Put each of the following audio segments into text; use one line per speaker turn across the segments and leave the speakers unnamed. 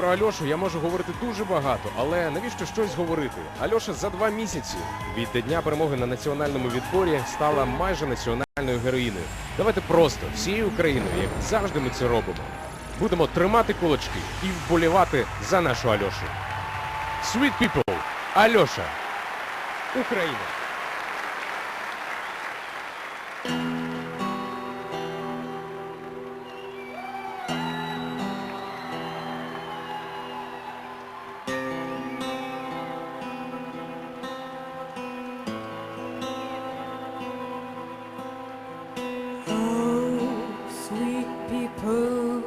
про Альошу я можу говорити дуже багато, але навіщо щось говорити? Альоша за два місяці від дня перемоги на національному відборі стала майже національною героїною. Давайте просто всією Україною, як завжди ми це робимо. Будемо тримати кулачки і вболівати за нашу Альошу. Sweet people, Альоша, Україна.
Sweet people,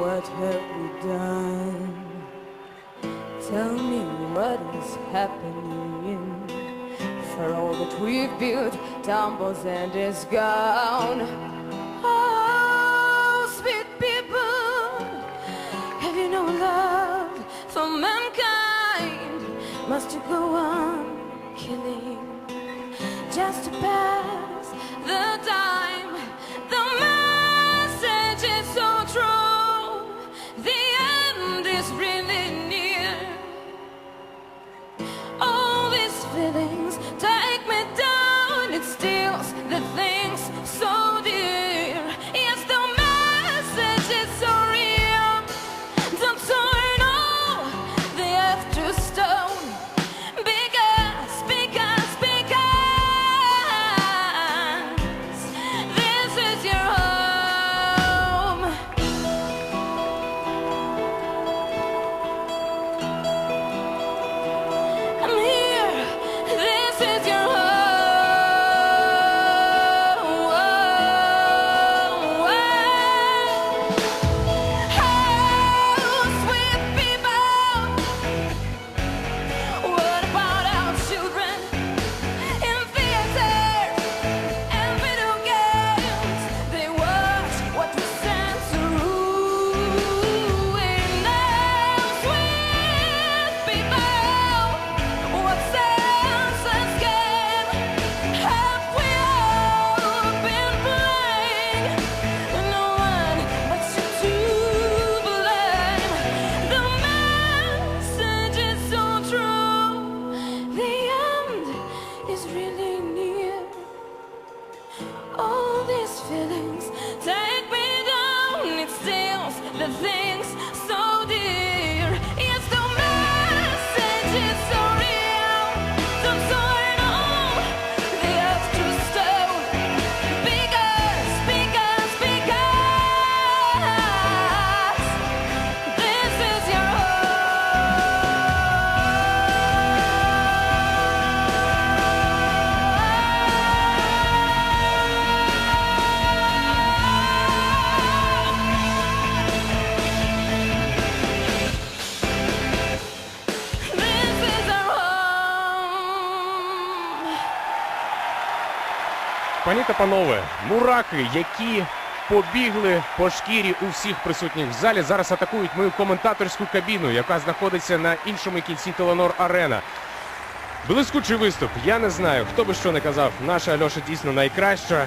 what have we done? Tell me what is happening. For all that we've built tumbles and is gone. Oh, sweet people, have you no love for mankind? Must you go on killing? just to pass
Пані та панове, мураки, які побігли по шкірі у всіх присутніх в залі, зараз атакують мою коментаторську кабіну, яка знаходиться на іншому кінці Теленор Арена. Блискучий виступ. Я не знаю, хто би що не казав. Наша Альоша дійсно найкраща.